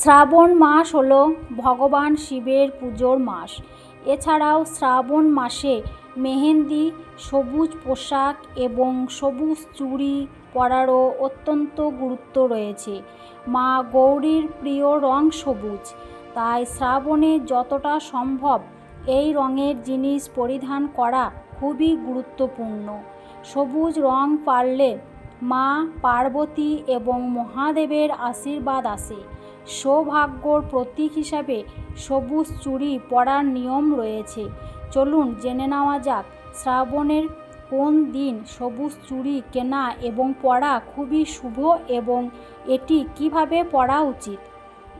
শ্রাবণ মাস হলো ভগবান শিবের পুজোর মাস। এছাড়াও শ্রাবণ মাসে মেহেন্দি, সবুজ পোশাক এবং সবুজ চুড়ি পরারও অত্যন্ত গুরুত্ব রয়েছে। মা গৌরীর প্রিয় রং সবুজ। তাই শ্রাবণে যতটা সম্ভব এই রঙের জিনিস পরিধান করা খুবই গুরুত্বপূর্ণ। সবুজ রং পারলে মা পার্বতী এবং মহাদেবের আশীর্বাদ আসে। সৌভাগ্যর প্রতীক হিসাবে সবুজ চুড়ি পরার নিয়ম রয়েছে। চলুন জেনে নেওয়া যাক, শ্রাবণের কোন দিন সবুজ চুড়ি কেনা এবং পরা খুবই শুভ এবং এটি কীভাবে পরা উচিত?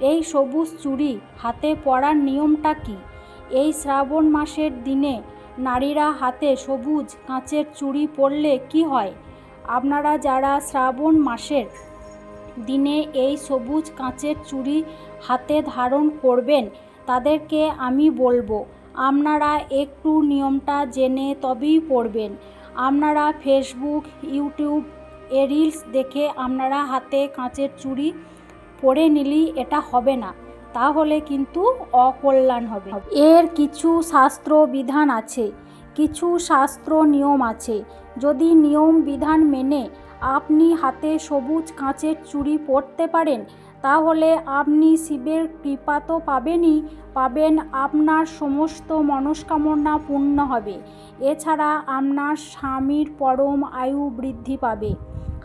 এই সবুজ চুড়ি হাতে পরার নিয়মটা কী? এই শ্রাবণ মাসের দিনে নারীরা হাতে সবুজ কাঁচের চুড়ি পরলে কি হয়? আপনারা যারা শ্রাবণ মাসের দিনে এই সবুজ কাঁচের চুড়ি হাতে ধারণ করবেন, তাদেরকে আমি বলব, আপনারা একটু নিয়মটা জেনে তবেই পড়বেন। আপনারা ফেসবুক ইউটিউব এ রিলস দেখে আপনারা হাতে কাঁচের চুড়ি পরে নিলেই এটা হবে না, তাহলে কিন্তু অকল্যাণ হবে। এর কিছু শাস্ত্র বিধান আছে, কিছু শাস্ত্র নিয়ম আছে। যদি নিয়ম বিধান মেনে আপনি হাতে সবুজ কাঁচের চুড়ি পরতে পারেন, তাহলে আপনি শিবের কৃপা তো পাবেনই, পাবেন আপনার সমস্ত মনস্কামনা পূর্ণ হবে। এছাড়া আপনার স্বামীর পরম আয়ু বৃদ্ধি পাবে।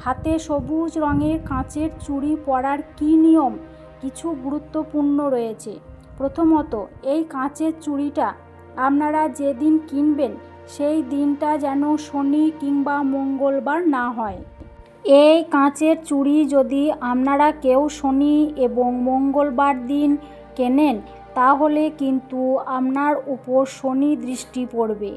হাতে সবুজ রঙের কাঁচের চুড়ি পরার কী নিয়ম? কিছু গুরুত্বপূর্ণ রয়েছে। প্রথমত, এই কাঁচের চুড়িটা আপনারা যেদিন কিনবেন, সেই দিনটা যেন শনি কিংবা মঙ্গলবার না হয়। এই কাঁচের চুড়ি যদি আপনারা কেউ শনি এবং মঙ্গলবার দিন কেনেন, তাহলে কিন্তু আপনার উপর শনি দৃষ্টি পড়বে।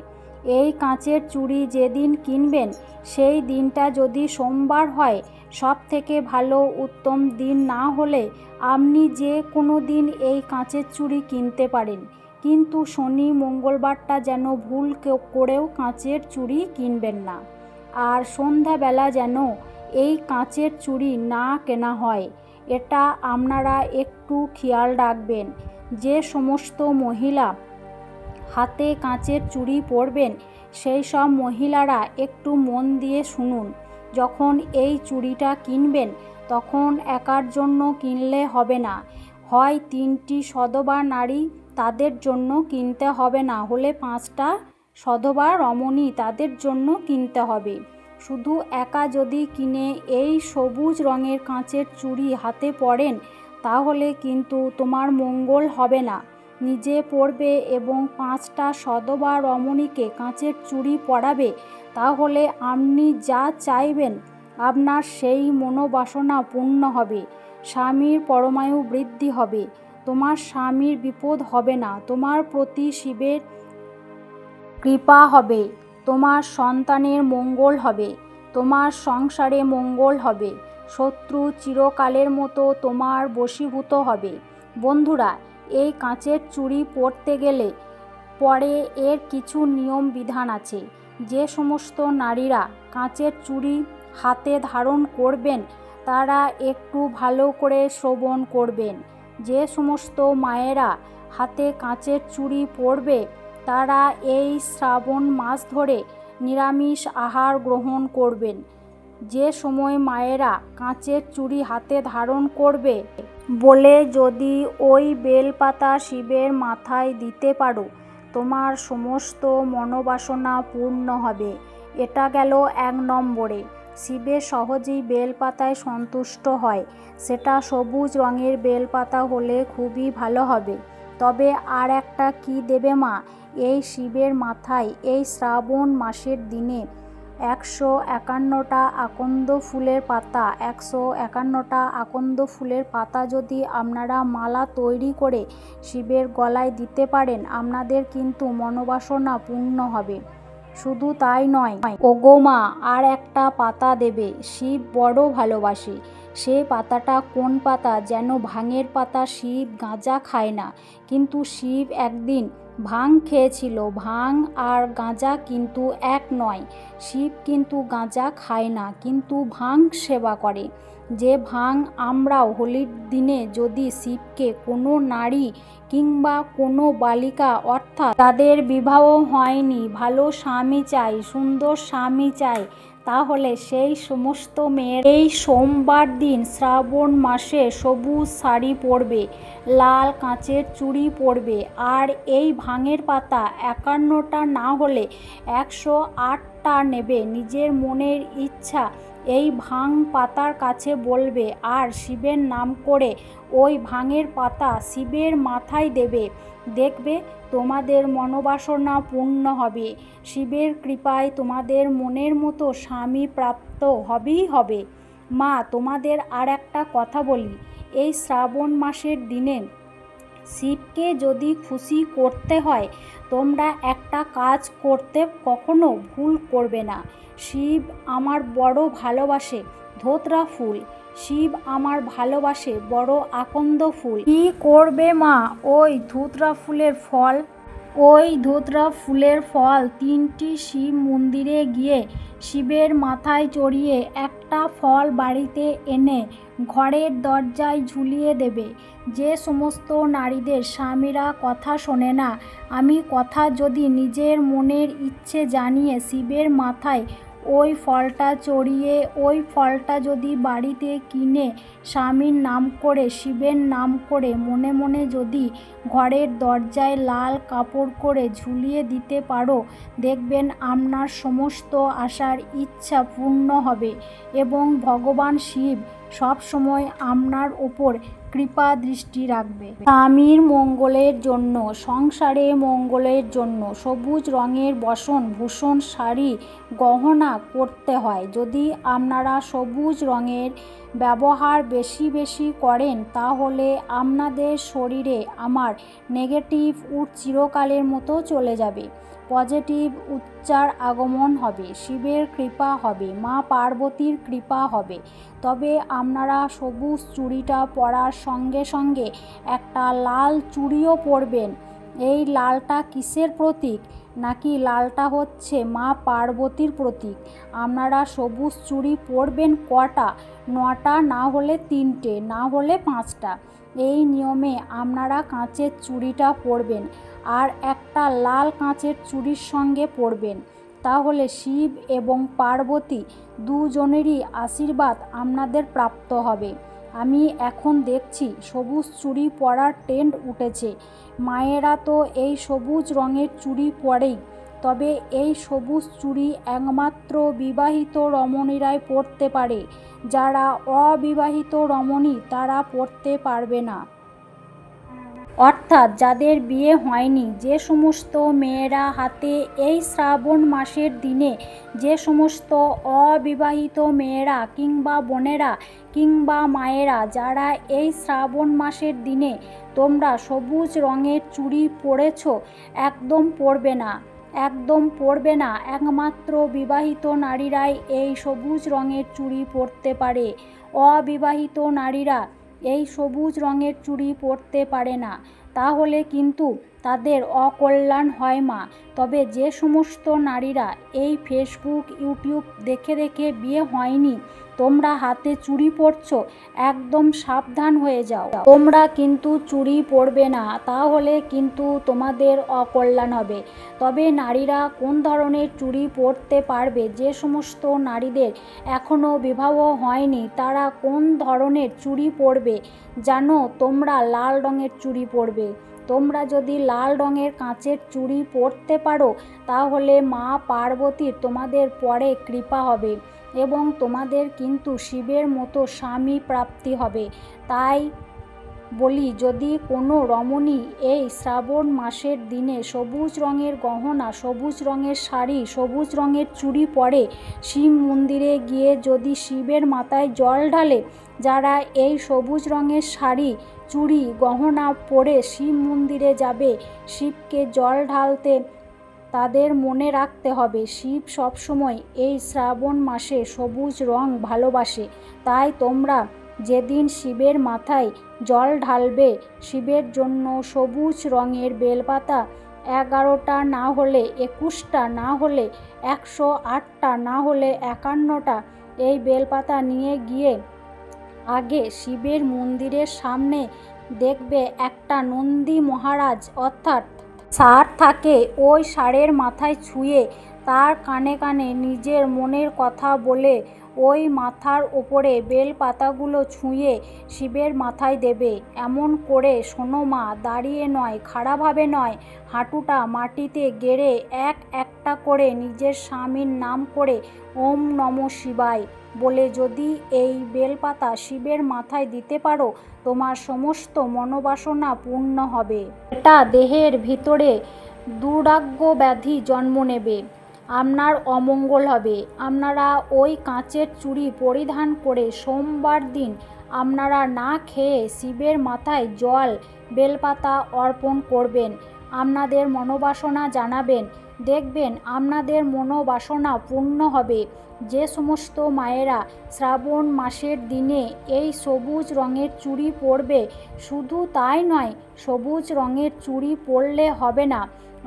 এই কাঁচের চুড়ি যেদিন কিনবেন, সেই দিনটা যদি সোমবার হয় সব থেকে ভালো উত্তম দিন না হলে আপনি যে কোনো দিন এই কাঁচের চুড়ি কিনতে পারেন। কিন্তু শনি মঙ্গলবারটা যেন ভুল করেও কাঁচের চুড়ি কিনবেন না। আর সন্ধ্যাবেলা যেন এই কাঁচের চুড়ি না কেনা হয়। এটা আপনারা একটু খেয়াল রাখবেন। যে সমস্ত মহিলা হাতে কাঁচের চুড়ি পরবেন, সেই সব মহিলারা একটু মন দিয়ে শুনুন। যখন এই চুড়িটা কিনবেন, তখন একার জন্য কিনলে হবে না। হয় তিনটি সধবা নারী তাদের জন্য কিনতে হবে না, হলে পাঁচটা সধবা রমণী তাদের জন্য কিনতে হবে। শুধু একা যদি কিনে এই সবুজ রঙের কাঁচের চুড়ি হাতে পরেন তাহলে কিন্তু তোমার মঙ্গল হবে না। নিজে পরবে এবং পাঁচটা সধবা রমণীকে কাঁচের চুড়ি পরাবে, তাহলে আপনি যা চাইবেন, আপনার সেই মনোবাসনা পূর্ণ হবে। স্বামীর পরমায়ু বৃদ্ধি হবে। তোমার স্বামীর বিপদ হবে না। তোমার প্রতি শিবের কৃপা হবে। তোমার সন্তানের মঙ্গল হবে, তোমার সংসারে মঙ্গল হবে, শত্রু চিরকালের মতো তোমার বশীভূত হবে। বন্ধুরা, এই কাঁচের চুড়ি পরতে গেলে পরে এর কিছু নিয়ম বিধান আছে। যে সমস্ত নারীরা কাঁচের চুড়ি হাতে ধারণ করবেন, তারা একটু ভালো করে শ্রবণ করবেন। যে সমস্ত মায়েরা হাতে কাঁচের চুড়ি পরবে তারা এই শ্রাবণ মাস ধরে নিরামিষ আহার গ্রহণ করবেন। যে সময় মায়েরা কাঁচের চুড়ি হাতে ধারণ করবে বলে যদি ওই বেলপাতা শিবের মাথায় দিতে পারো, তোমার সমস্ত মনোবাসনা পূর্ণ হবে। এটা গেল এক নম্বরে। শিবের সহজেই বেলপাতায় সন্তুষ্ট হয়। সেটা সবুজ রঙের বেলপাতা হলে খুবই ভালো হবে। তবে আর একটা কি দেবে মা? এই শিবের মাথায় এই শ্রাবণ মাসের দিনে একশো একান্নটা আকন্দ ফুলের পাতা, একশো একান্নটা আকন্দ ফুলের পাতা যদি আপনারা মালা তৈরি করে শিবের গলায় দিতে পারেন, আপনাদের কিন্তু মনোবাসনা পূর্ণ হবে। শুধু তাই নয়, ওগো মা, আর একটা পাতা দেবে, শিব বড় ভালোবাসে। সে পাতাটা কোন পাতা? যেন ভাঙের পাতা শিব গাঁজা খায় না। কিন্তু শিব একদিন ভাং খেয়েছিল। ভাং আর গাঁজা কিন্তু এক নয়। শিব কিন্তু গাঁজা খায় না, কিন্তু ভাং সেবা করে। যে ভাং আমরাও হোলির দিনে যদি শিবকে কোনো নারী কিংবা কোনো বালিকা অর্থাৎ তাদের বিবাহ হয়নি, ভালো স্বামী চাই, সুন্দর স্বামী চাই, তাহলে সেই সমস্ত মেয়ের এই সোমবার দিন শ্রাবণ মাসে সবুজ শাড়ি পরবে, লাল কাঁচের চুড়ি পরবে আর এই ভাঙের পাতা একান্নটা না হলে একশো আটটা নেবে নিজের মনের ইচ্ছা এই ভাং পাতার কাছে বলবে, আর শিবের নাম করে ওই ভাঙের পাতা শিবের মাথায় দেবে। দেখবে তোমাদের মনোবাসনা পূর্ণ হবে। শিবের কৃপায় তোমাদের মনের মতো স্বামী প্রাপ্ত হবেই হবে। মা, তোমাদের আর একটা কথা বলি। এই শ্রাবণ মাসের দিনে শিবকে যদি খুশি করতে হয়, তোমরা একটা কাজ করতে কখনো ভুল করবে না। শিব আমার বড় ভালোবাসে, ধোতরা ফুল। শিব আমার ভালোবাসে, বড় আকন্দ ফুল। কী করবে মা? ওই ধুতরা ফুলের ফল ওই ধোতরা ফুলের ফল তিনটি শিব মন্দিরে গিয়ে শিবের মাথায় চড়িয়ে একটা ফল বাড়িতে এনে ঘরের দরজায় ঝুলিয়ে দেবে। যে সমস্ত নারীদের স্বামীরা কথা শোনে না, আমি কথা যদি নিজের মনের ইচ্ছে জানিয়ে শিবের মাথায় ওই ফলটা চড়িয়ে, ওই ফলটা যদি বাড়িতে কিনে স্বামীর নাম করে, শিবের নাম করে, মনে মনে যদি ঘরের দরজায় লাল কাপড় করে ঝুলিয়ে দিতে পারো, দেখবেন আপনার সমস্ত আশার ইচ্ছা পূর্ণ হবে এবং ভগবান শিব সব সময় আপনার ওপর কৃপা দৃষ্টি রাখবে। স্বামীর মঙ্গলের জন্য, সংসারে মঙ্গলের জন্য সবুজ রঙের বসন, ভূষণ, শাড়ি গহনা করতে হয়। যদি আপনারা সবুজ রঙের ব্যবহার বেশি বেশি করেন, তাহলে আপনাদের শরীরে আমার নেগেটিভ উট চিরকালের মতো চলে যাবে। পজিটিভ উচ্চার আগমন হবে, শিবের কৃপা হবে, মা পার্বতীর কৃপা হবে। তবে আপনারা সবুজ চুড়িটা পরার সঙ্গে সঙ্গে একটা লাল চুড়িও পরবেন। এই লালটা কিসের প্রতীক? নাকি লালটা হচ্ছে মা পার্বতীর প্রতীক? আপনারা সবুজ চুড়ি পরবেন কটা? নটা না হলে তিনটে, না হলে পাঁচটা। এই নিয়মে আপনারা কাঁচের চুড়িটা পরবেন আর একটা লাল কাঁচের চুড়ির সঙ্গে পরবেন। তাহলে শিব এবং পার্বতী দুজনেরই আশীর্বাদ আপনাদের প্রাপ্ত হবে। আমি এখন দেখছি সবুজ চুড়ি পরার ট্রেন্ড উঠেছে। মায়েরা তো এই সবুজ রঙের চুড়ি পরেই তবে এই সবুজ চুড়ি একমাত্র বিবাহিত রমণীরাই পরতে পারে। যারা অবিবাহিত রমণী, তারা পরতে পারবে না। অর্থাৎ যাদের বিয়ে হয়নি, যে সমস্ত মেয়েরা হাতে এই শ্রাবণ মাসের দিনে যে সমস্ত অবিবাহিত মেয়েরা কিংবা বোনেরা কিংবা মায়েরা, যারা এই শ্রাবণ মাসের দিনে তোমরা সবুজ রঙের চুড়ি পরেছ, একদম পরবে না। একদম পরবে না। একমাত্র বিবাহিত নারীরাই এই সবুজ রঙের চুড়ি পরতে পারে। অবিবাহিত নারীরা এই সবুজ রঙের চুড়ি পরতে পারে না। তাহলে কিন্তু তাদের অকল্যাণ হয় মা। তবে যে সমস্ত নারীরা এই ফেসবুক ইউটিউব দেখে দেখে বিয়ে হয়নি, তোমরা হাতে চুরি পরছো, একদম সাবধান হয়ে যাও। তোমরা কিন্তু চুড়ি পরবে না, তাহলে কিন্তু তোমাদের অকল্যাণ হবে। তবে নারীরা কোন ধরনের চুড়ি পরতে পারবে, যে সমস্ত নারীদের এখনও বিবাহ হয়নি, তারা কোন ধরনের চুড়ি পরবে, জানো? তোমরা লাল রঙের চুড়ি পরবে। তোমরা যদি লাল রঙের কাঁচের চুড়ি পরতে পারো, তাহলে মা পার্বতীর তোমাদের পরে কৃপা হবে এবং তোমাদের কিন্তু শিবের মতো স্বামী প্রাপ্তি হবে। তাই বলি, যদি কোনো রমণী এই শ্রাবণ মাসের দিনে সবুজ রঙের গহনা, সবুজ রঙের শাড়ি, সবুজ রঙের চুড়ি পরে শিব মন্দিরে গিয়ে যদি শিবের মাথায় জল ঢালে, যারা এই সবুজ রঙের শাড়ি, চুড়ি, গহনা পরে শিব মন্দিরে যাবে, শিবকে জল ঢালতে তাদের মনে রাখতে হবে। শিব সবসময় এই শ্রাবণ মাসে সবুজ রং ভালোবাসে। তাই তোমরা যেদিন শিবের মাথায় জল ঢালবে, শিবের জন্য সবুজ রঙের বেলপাতা, এগারোটা না হলে একুশটা, না হলে একশো আটটা, না হলে একান্নটা, এই বেলপাতা নিয়ে গিয়ে আগে শিবের মন্দিরের সামনে দেখবে একটা নন্দী মহারাজ, অর্থাৎ ষাঁড় থাকে ওই ষাঁড়ের মাথায় ছুঁয়ে তার কানে কানে নিজের মনের কথা বলে ওই মাথার ওপরে বেলপাতাগুলো ছুঁয়ে শিবের মাথায় দেবে। এমন করে শোনো মা, দাঁড়িয়ে নয়, খাড়াভাবে নয়, হাঁটুটা মাটিতে গেড়ে এক একটা করে নিজের স্বামীর নাম করে ওম নম শিবায় বলে যদি এই বেলপাতা শিবের মাথায় দিতে পারো, তোমার সমস্ত মনোবাসনা পূর্ণ হবে। এটা দেহের ভিতরে দুরাগ্য ব্যাধি জন্ম নেবে। আপনার অমঙ্গল হবে। আপনারা ওই কাঁচের চুড়ি পরিধান করে সোমবার দিন আপনারা না খেয়ে শিবের মাথায় জল, বেলপাতা অর্পণ করবেন। আপনাদের মনোবাসনা জানাবেন। দেখবেন আপনাদের মনোবাসনা পূর্ণ হবে। যে সমস্ত মায়েরা শ্রাবণ মাসের দিনে এই সবুজ রঙের চুড়ি পরবে, শুধু তাই নয়, সবুজ রঙের চুড়ি পরলে হবে না।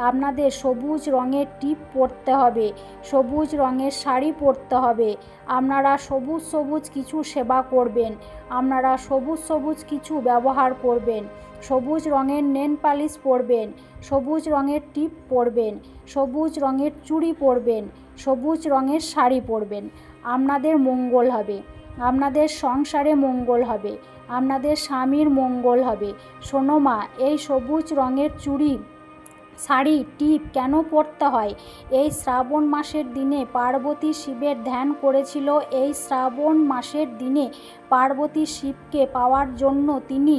আপনাদের সবুজ রঙের টিপ পরতে হবে, সবুজ রঙের শাড়ি পরতে হবে। আপনারা সবুজ সবুজ কিছু সেবা করবেন, আপনারা সবুজ সবুজ কিছু ব্যবহার করবেন, সবুজ রঙের নেন পালিশ পরবেন, সবুজ রঙের টিপ পরবেন, সবুজ রঙের চুড়ি পরবেন সবুজ রঙের শাড়ি পরবেন। আপনাদের মঙ্গল হবে। আপনাদের সংসারে মঙ্গল হবে। আপনাদের স্বামীর মঙ্গল হবে। শোনো মা, এই সবুজ রঙের চুড়ি, শাড়ি, টিপ কেন পরতে হয়? এই শ্রাবণ মাসের দিনে পার্বতী শিবের ধ্যান করেছিল। এই শ্রাবণ মাসের দিনে পার্বতী শিবকে পাওয়ার জন্য তিনি